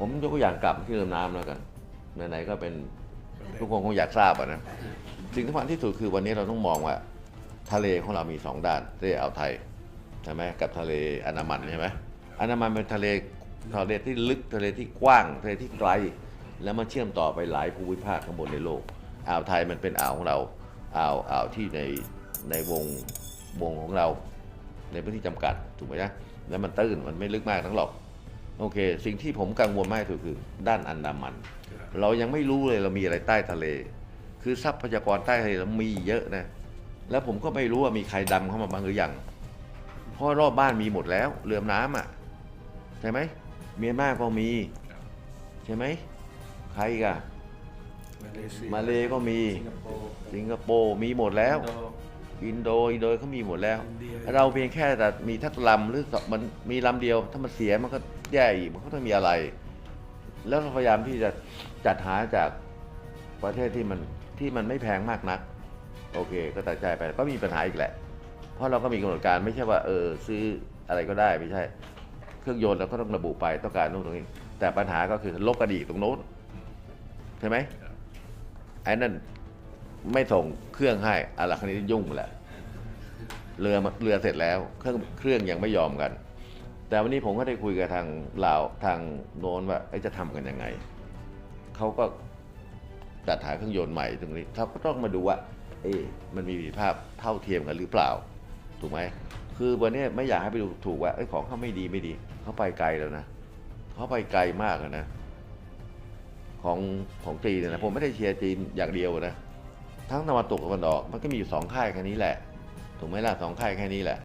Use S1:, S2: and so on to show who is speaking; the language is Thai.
S1: ผมยกตัวอย่างกลับที่เรือน้ำแล้วกันไหนๆก็เป็นทุกคนคงอยากทราบอะนะสิ่งที่สำคัญที่สุดคือวันนี้เราต้องมองว่า ทะเลของเรามีสองด้านทะเลอ่าวไทยใช่ไหมกับทะเลอันดามันใช่ไหมอันดามันเป็นทะเลทะเลที่ลึกทะเลที่กว้างทะเลที่ไกล แล้วมันเชื่อมต่อไปหลายภูมิภาคข้างบนในโลกอ่าวไทยมันเป็นอ่าวของเราอ่าวอ่าวที่ในในวงวงของเรา ในพื้นที่จำกัดถูกไหมนะแล้วมันตื้นมันไม่ลึกมากทั้งหรอก โอเค สิ่งที่ผมกังวลมากที่สุดคือ ด้านอันดามัน เรายังไม่รู้เลยเรามีอะไรใต้ทะเล คือทรัพยากรใต้ทะเลเรามีเยอะนะ แล้วผมก็ไม่รู้ว่ามีใครดำเข้ามาบ้างหรือยังเพราะรอบบ้านมีหมดแล้ว เรือน้ำอะใช่ไหมเมียนมาก็มีใช่ไหมใครอีกัน
S2: มาเลเซีย
S1: มาเลก็มี
S2: สิงคโปร์
S1: สิงคโปร์มีหมดแล้ว
S2: อินโด
S1: อินโดอินโดเขามีหมดแล้ว
S2: อินเดีย
S1: เราเพียงแค่แต่มีทักลำหรือสองมันมีลำเดียว ถ้ามันเสียมันก็แย่อีกมันก็ต้องมีอะไร แล้วเราพยายามที่จะจัดหาจากประเทศที่มันที่มันไม่แพงมากนัก โอเค ก็ตัดใจไปก็มีปัญหาอีกแหละ เพราะเราก็มีกำหนดการไม่ใช่ว่าเออซื้ออะไรก็ได้ไม่ใช่ เครื่องยนต์เราก็ต้องระบุไปต้องการนู่นตรงนี้ แต่ปัญหาก็คือลบกระดีกตรงโน้นใช่ไหมไอ้นั่น ไม่ส่งเครื่องให้อะไรคันนี้ยุ่งแหละเรือเรือเสร็จแล้วเครื่องเครื่องยังไม่ยอมกัน แต่วันนี้ผมก็ได้คุยกับทางลาวทางโน้นว่าจะทำกันยังไงเขาก็จัดหาเครื่องยนต์ใหม่ตรงนี้เขาก็ต้องมาดูว่า เอ๊มันมีประสิทธิภาพเท่าเทียมกันหรือเปล่า ถูกไหมคือวันนี้ไม่อยากให้ไปดูถูกว่าของเขาไม่ดีไม่ดีเขาไปไกลแล้วนะเขาไปไกลมากนะ ของของจีนนะผมไม่ได้เชียร์จีนอย่างเดียวนะ ทั้งตะวันตกตะวันออก มันก็มีอยู่สองค่ายแค่นี้แหละ ถูกไหมล่ะสองค่ายแค่นี้แหละ